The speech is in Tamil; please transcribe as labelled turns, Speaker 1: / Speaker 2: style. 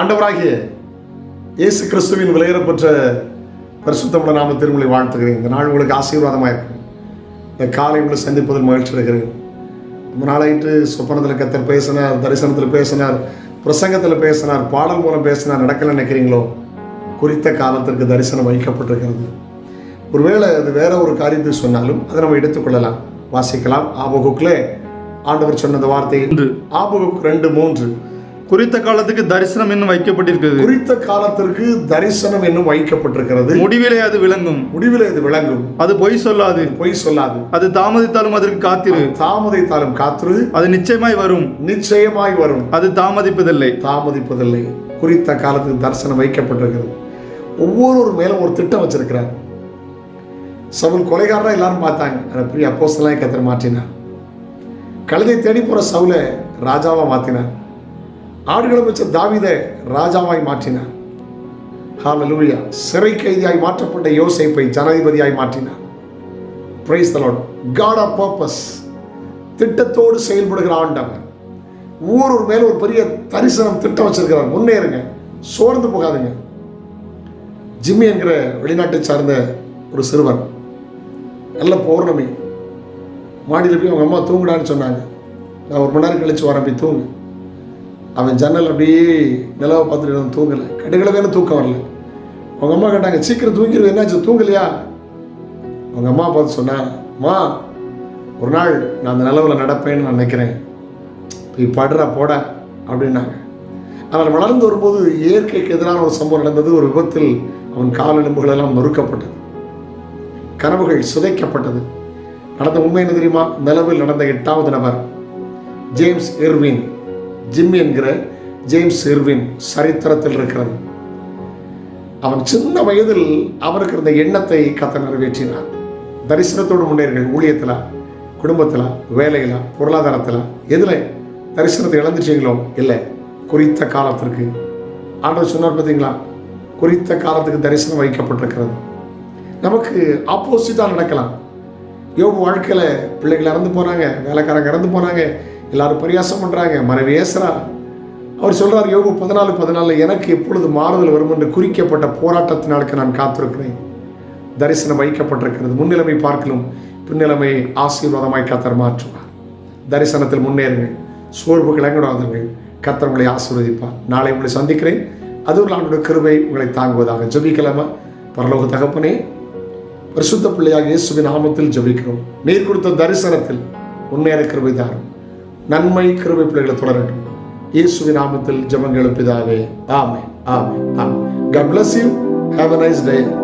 Speaker 1: ஆண்டவராகிய இயேசு கிறிஸ்துவின் விலையேறப்பெற்ற பரிசுத்தமிழ நாம திருமலை வாழ்த்துகிறேன். இந்த நாள் உங்களுக்கு ஆசீர்வாதமாக இருக்கும். இந்த காலை உங்களை சந்திப்பதில் மகிழ்ச்சி அடைகிறேன். ரொம்ப நாளாயிட்டு சொப்பனத்தில் கத்தர் பேசினார் தரிசனத்தில் பேசினார் பிரசங்கத்தில் பேசினார் பாடல் மூலம் பேசினார் நடக்கலை நினைக்கிறீங்களோ? குறித்த காலத்திற்கு தரிசனம் வைக்கப்பட்டிருக்கிறது. ஒருவேளை அது வேற ஒரு காரியத்தை சொன்னாலும் அதை நம்ம எடுத்துக்கொள்ளலாம். வாசிக்கலாம். ஆபகுக்கில் ஆண்டவர் சொன்ன அந்த வார்த்தை.
Speaker 2: ஒன்று
Speaker 1: ஆபகுக் ரெண்டு மூன்று.
Speaker 2: குறித்த காலத்துக்கு தரிசனம் இன்னும் வைக்கப்பட்டிருக்கிறது.
Speaker 1: குறித்த காலத்திற்கு தரிசனம் என்னும் வைக்கப்பட்டிருக்கிறது.
Speaker 2: முடிவிலே அது விளங்கும்.
Speaker 1: முடிவில் இது விளங்கும்.
Speaker 2: அது பொய் சொல்லாது.
Speaker 1: பொய் சொல்லாது.
Speaker 2: அது தாமதித்தாலும் அதற்கு காத்திரு.
Speaker 1: தாமதித்தாலும் காத்திரு.
Speaker 2: அது நிச்சயமாய் வரும்.
Speaker 1: நிச்சயமாய் வரும்.
Speaker 2: அது தாமதிப்பதில்லை.
Speaker 1: தாமதிப்பதில்லை. குறித்த காலத்துக்கு தரிசனம் வைக்கப்பட்டிருக்கிறது. ஒவ்வொரு மேலும் ஒரு திட்டம் வச்சிருக்கிறார். சவுல் கொலைகாரரா எல்லாரும் பார்த்தாங்க. ஆனால் பிரிய அப்போஸ்தலனாய் கத்தர் மாற்றினார். கழுதை தேடி போற சவுலை ராஜாவா மாற்றினார் ஆடுகளை வச்ச தாவித ராஜாவாய் மாற்றினார். ஹாலலூயா சிறை கைதியாய் மாற்றப்பட்ட யோசேப்பை ஜனாதிபதியாய் மாற்றினார். Praise the lord God of purpose திட்டத்தோடு செயல்படுகிற ஆண்டவர். ஒவ்வொரு மேல ஒரு பெரிய தரிசனம் திட்டம் வச்சிருக்கிறார். முன்னேறுங்க. சோர்ந்து போகாதுங்க. ஜிம்மி என்கிற வெளிநாட்டை சார்ந்த ஒரு சிறுவன் நல்ல பௌர்ணமி. மாடியில் போய் அவங்க அம்மா தூங்குடான்னு சொன்னாங்க. நான் ஒரு மணி நேரம் கழிச்சு வரேன் போய் தூங்கு. அவன் ஜன்னல் அப்படியே நிலவை பார்த்துட்டு தூங்கலை. கடுகளை தூக்கம் வரல. அவங்க அம்மா கேட்டாங்க சீக்கிரம் தூங்கிடுவேன் என்னாச்சு? தூங்கலையா? அவங்க அம்மா பார்த்து சொன்னேன் மா ஒரு நாள் நான் அந்த நிலவில் நடப்பேன்னு நான் நினைக்கிறேன். போய் படுறா போடா அப்படின்னாங்க. அவன் வளர்ந்து வரும்போது இயற்கைக்கு எதிரான ஒரு சம்பவம் நடந்தது. ஒரு விபத்தில் அவன் கால் எலும்புகள் எல்லாம் நொறுக்கப்பட்டது. கனவுகள் சிதைக்கப்பட்டது. நடந்த உண்மை என்ன தெரியுமா? நிலவில் நடந்த எட்டாவது நபர் ஜேம்ஸ் எர்வின் ஜிம் என்கிற ஜேம்ஸ் இர்வின் சரித்திரத்தில் இருக்கிறது. அவன் சின்ன வயதில் அவருக்கு இருந்த எண்ணத்தை கத்த நிறைவேற்றினான் தரிசனத்தோடு முன்னேறுகள் ஊழியத்தில் குடும்பத்தில் வேலையில் பொருளாதாரத்தில் எதில் தரிசனத்தை இழந்துட்டீங்களோ இல்லை. குறித்த காலத்திற்கு. ஆண்டவர் சொன்னார் பார்த்தீங்களா? குறித்த காலத்துக்கு தரிசனம் வைக்கப்பட்டிருக்கிறது. நமக்கு ஆப்போசிட்டாக நடக்கலாம். யோபு வாழ்க்கையில் பிள்ளைகள் இறந்து போகிறாங்க வேலைக்காரங்க இறந்து போகிறாங்க எல்லாரும் பரியாசம் பண்ணுறாங்க மனைவி ஏசுறா. அவர் சொல்கிறார் யோபு பதினாலு பதினாலு எனக்கு எப்பொழுது மாறுதல் வரும் என்று குறிக்கப்பட்ட போராட்டத்தினாலுக்கு நான் காத்திருக்கிறேன். தரிசனம் வைக்கப்பட்டிருக்கிறது. முன்னிலைமை பார்க்கலும் பின்னிலைமை ஆசீர்வாதமாய் கத்தர் மாற்றுவார். தரிசனத்தில் முன்னேறுங்கள் சோர்வு கிளங்கிடாதவர்கள் கத்தர் உங்களை ஆசீர்வதிப்பார். நாளை உங்களை சந்திக்கிறேன். அது ஒரு கிருபை உங்களை தாங்குவதாக ஜபிக்கலாமா? பரலோக தகப்பனே பரிசுத்த பிள்ளையாக இயேசுவின் நாமத்தில் ஜபிக்கிறோம். நீர் கொடுத்த தரிசனத்தில் முன்னேற கிருபை தாரும். நன்மை கிருபை பிள்ளைகளை தொடரட்டும். இயேசுவின் நாமத்தில் ஜபங்கள் எழுப்பிதாவே ஆமே ஆமே ஆமே God bless you. Have a nice day.